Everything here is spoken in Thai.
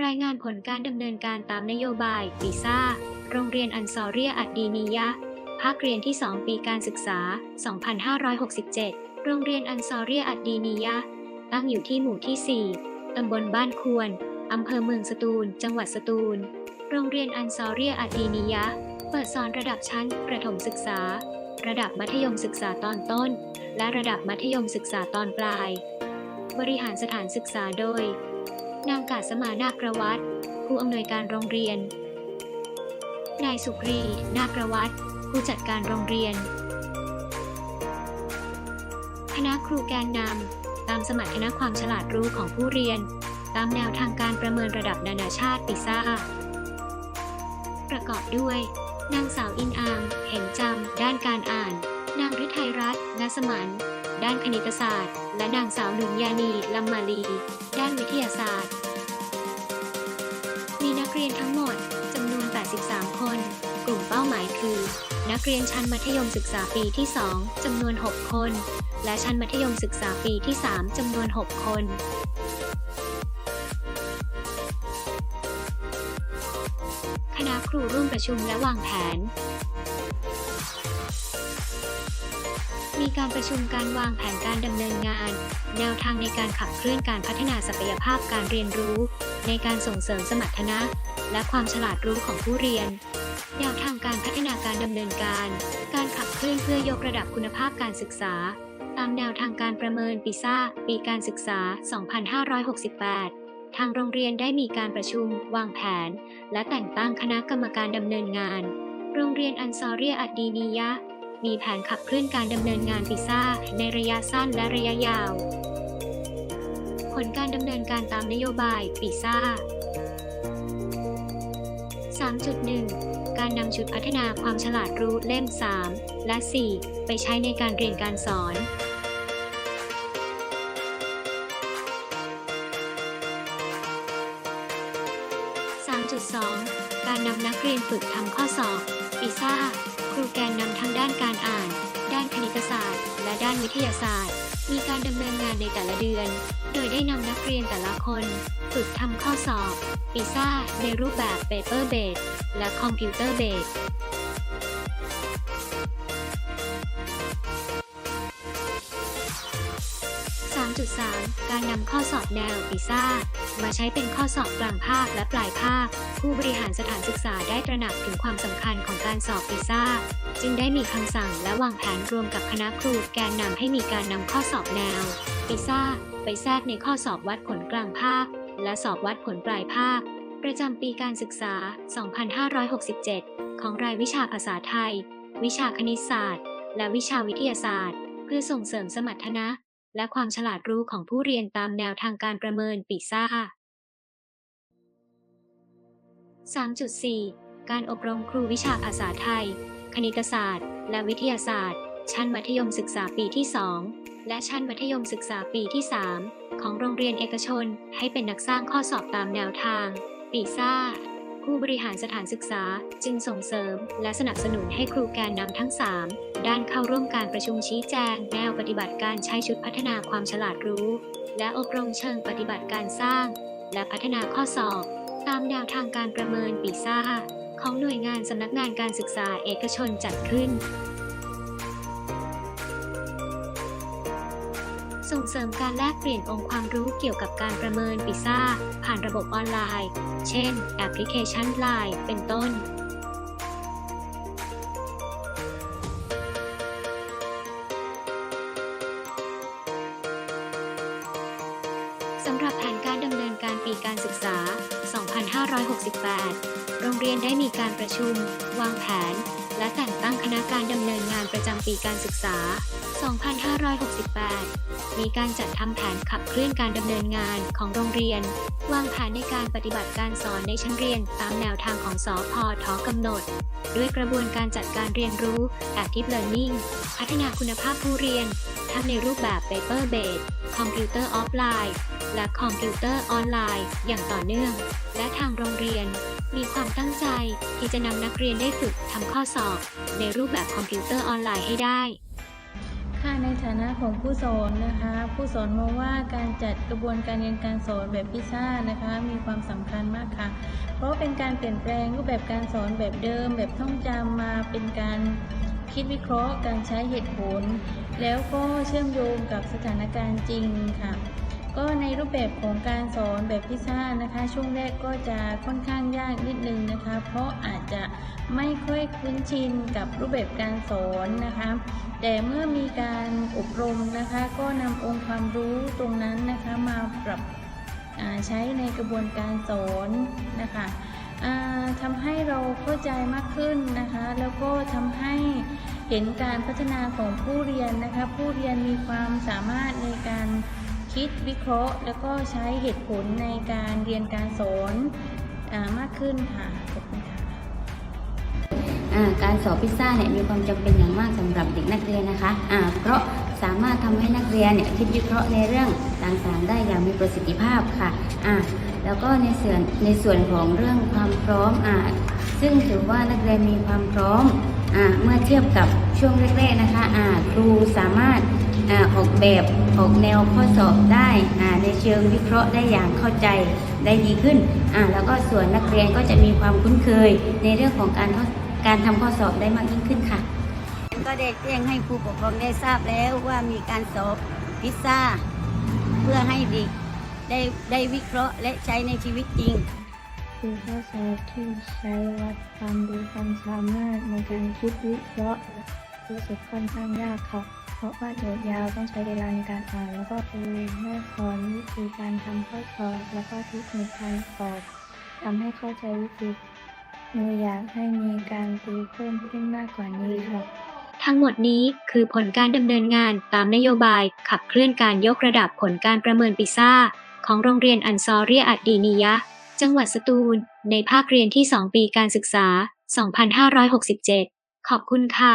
รายงานผลการดำเนินการตามนโยบายปีซ่า โรงเรียนอันซอเรียอัดดีนียะ ภาคเรียนที่ 2 ปีการศึกษา 2567 โรงเรียนอันซอเรียอัดดีนียะ ตั้งอยู่ที่หมู่ที่ 4 ตำบลบ้านควร อำเภอเมืองสตูล จังหวัดสตูล โรงเรียนอันซอเรียอัดดีนียะ เปิดสอนระดับชั้น ประถมศึกษา ระดับมัธยมศึกษาตอนต้น และระดับมัธยมศึกษาตอนปลาย บริหารสถานศึกษาโดย นางกาสมานาครวัติผู้อำนวยการโรงเรียน นายสุกรี นาครวัติผู้จัดการโรงเรียน คณะครูแกนนำตามสมัครคณะความฉลาดรู้ของผู้เรียน ตามแนวทางการประเมินระดับนานาชาติปิซ่า ประกอบด้วย นางสาวอินอาง เห็นจำ ด้านการอ่าน นางฤทัยรัตน์นสมันานคณิตศาสตร์ และนางสาวหนุนยานีลัมมาลี ด้านวิทยาศาสตร์ มีนักเรียนทั้งหมดจำนวน 83 คน กลุ่มเป้าหมายคือ นักเรียนชั้นมัธยมศึกษาปีที่ 2จำนวน 6 คน และชั้นมัธยมศึกษาปีที่ 3จำนวน 6 คนคณะครูร่วมประชุมและวางแผน มีการประชุมการวางแผนการดำเนินงาน แนวทางในการขับเคลื่อนการพัฒนาศักยภาพการเรียนรู้ ในการส่งเสริมสมรรถนะ และความฉลาดรู้ของผู้เรียน แนวทางการพัฒนาการดำเนินการ การขับเคลื่อนเพื่อยกระดับคุณภาพการศึกษา ตามแนวทางการประเมินปิซ่า ปีการศึกษา 2568 ทางโรงเรียนได้มีการประชุม วางแผน และแต่งตั้งคณะกรรมการดำเนินงาน โรงเรียนอันซอเรียอัดดีนียะ มีแผนขับเคลื่อนการดำเนินงานปิซ่าในระยะสั้นและระยะยาว ผลการดำเนินการตามนโยบายปิซ่า 3.1 การนำชุดพัฒนาความฉลาดรู้เล่ม 3 และ 4 ไปใช้ในการเรียนการสอน3.2 การนำนักเรียนฝึกทำข้อสอบปิซ่า ครูแกนนำทั้งด้านการอ่าน ด้านคณิตศาสตร์ และด้านวิทยาศาสตร์ มีการดำเนินงานในแต่ละเดือน โดยได้นำนักเรียนแต่ละคน ฝึกทำข้อสอบปิซ่าในรูปแบบ Paper Based และ Computer Based 3.3 การนำข้อสอบแนวปิซ่า มาใช้เป็นข้อสอบกลางภาคและปลายภาค ผู้บริหารสถานศึกษาได้ตระหนักถึงความสำคัญของการสอบปิซ่า จึงได้มีคำสั่งและวางแผนรวมกับคณะครูแกนนำให้มีการนำข้อสอบแนวปิซ่า ไปแทรกในข้อสอบวัดผลกลางภาค และสอบวัดผลปลายภาค ประจำปีการศึกษา 2567 ของรายวิชาภาษาไทย วิชาคณิตศาสตร์ และวิชาวิทยาศาสตร์ เพื่อส่งเสริมสมรรถนะ และความฉลาดรู้ของผู้เรียนตามแนวทางการประเมินปิซ่า 3.4 การอบรมครูวิชาภาษาไทย คณิตศาสตร์ และวิทยาศาสตร์ ชั้นมัธยมศึกษาปีที่ 2 และชั้นมัธยมศึกษาปีที่ 3 ของโรงเรียนเอกชน ให้เป็นนักสร้างข้อสอบตามแนวทางปีซ่า ผู้บริหารสถานศึกษาจึงส่งเสริม และสนับสนุนให้ครูแกนนำทั้ง 3 ด้านเข้าร่วมการประชุมชี้แจง แนวปฏิบัติการใช้ชุดพัฒนาความฉลาดรู้ และอบรมเชิงปฏิบัติการสร้าง และพัฒนาข้อสอบ ตามแนวทางการประเมินปีซ่า ของหน่วยงานสำนักงานการศึกษาเอกชนจัดขึ้น ส่งเสริมการแลกเปลี่ยนองค์ความรู้เกี่ยวกับการประเมินปิซ่า ผ่านระบบออนไลน์ เช่น แอปพลิเคชัน Line เป็นต้นสำหรับแผนการดำเนินการปีการศึกษา 2568 โรงเรียนได้มีการประชุม วางแผน และแต่งตั้งคณะการดำเนินงานประจำปีการศึกษา 2568 มีการจัดทำแผนขับเคลื่อนการดำเนินงานของโรงเรียน วางแผนในการปฏิบัติการสอนในชั้นเรียนตามแนวทางของสอพอทอกำหนด ด้วยกระบวนการจัดการเรียนรู้ Active Learning พัฒนาคุณภาพผู้เรียน ทั้งในรูปแบบ Paper Based Computer Offline และคอมพิวเตอร์ออนไลน์ อย่างต่อเนื่อง และทางโรงเรียนมีความตั้งใจที่จะนำนักเรียนได้ฝึกทำข้อสอบ ในรูปแบบคอมพิวเตอร์ออนไลน์ให้ได้ ค่ะในฐานะของผู้สอนนะคะ ผู้สอนมองว่าการจัดกระบวนการเรียนการสอนแบบพิซซ่านะคะ มีความสำคัญมากค่ะ เพราะเป็นการเปลี่ยนแปลงรูปแบบการสอนแบบเดิม แบบท่องจำมาเป็นการคิดวิเคราะห์ การใช้เหตุผล แล้วก็เชื่อมโยงกับสถานการณ์จริงค่ะ ก็ในรูปแบบของการสอนแบบพิซซ่านะคะ ช่วงแรกก็จะค่อนข้างยากนิดนึงนะคะ เพราะอาจจะไม่ค่อยคุ้นชินกับรูปแบบการสอนนะคะ แต่เมื่อมีการอบรมนะคะ ก็นำองค์ความรู้ตรงนั้นนะคะมาปรับใช้ในกระบวนการสอนนะคะทำให้เราเข้าใจมากขึ้นนะคะ แล้วก็ทำให้เห็นการพัฒนาของผู้เรียนนะคะ ผู้เรียนมีความสามารถในการ คิดวิเคราะห์ แล้วก็ใช้เหตุผลในการเรียนการสอนอมากขึ้นค่ะขอบคุณค่ะอ่าการสอบพิซซ่าเนี่ยมีความจำเป็นอย่างมากสำหรับเด็กนักเรียนนะคะอ่าเพราะสามารถทำให้นักเรียนเนี่ยคิดวิเคราะห์ในเรื่องต่างๆ ได้อย่างมีประสิทธิภาพค่ะอ่าแล้วก็ในส่วนในส่วนของเรื่องความพร้อมอซึ่งถือว่านักเรียนมีความพร้อมอเมื่อเทียบกับช่วงแรกๆนะคะอ่าครูสามารถ อ่าออกแบบออกแนวข้อสอบได้อ่าในเชิงวิเคราะห์ได้อย่างเข้าใจได้ดีขึ้นอ่าแล้วก็ส่วนนักเรียนก็จะมีความคุ้นเคยในเรื่องของการข้อการทำข้อสอบได้มากยิ่งขึ้นค่ะ ก็ได้แจ้งให้ผู้ปกครองได้ทราบแล้วว่ามีการสอบพิซซ่า เพื่อให้เด็กได้ได้วิเคราะห์และใช้ในชีวิตจริงคือข้อสอบที่ใช้วัดความรู้ความสามารถในการคิดวิเคราะห์รู้สึกค่อนข้างยากค่ะเพ ราะว่าโจทย์ยาวต้องใช้เวลาในการอ่าน แล้วก็ครูให้สอนวิธีการทำข้อสอบแล้วก็เทคนิคการสอบทำให้เข้าใจวิธีหนูอยากให้มีการตีเพิ่มขึ้นมากกว่านี้ค่ะ ทั้งหมดนี้คือผลการดำเนินงานตามนโยบายขับเคลื่อนการยกระดับผลการประเมินปิซ่า ของโรงเรียนอันซอเรียอัดดีนียะ จังหวัดสตูล ในภาคเรียนที่ 2 ปีการศึกษา 2567 ขอบคุณค่ะ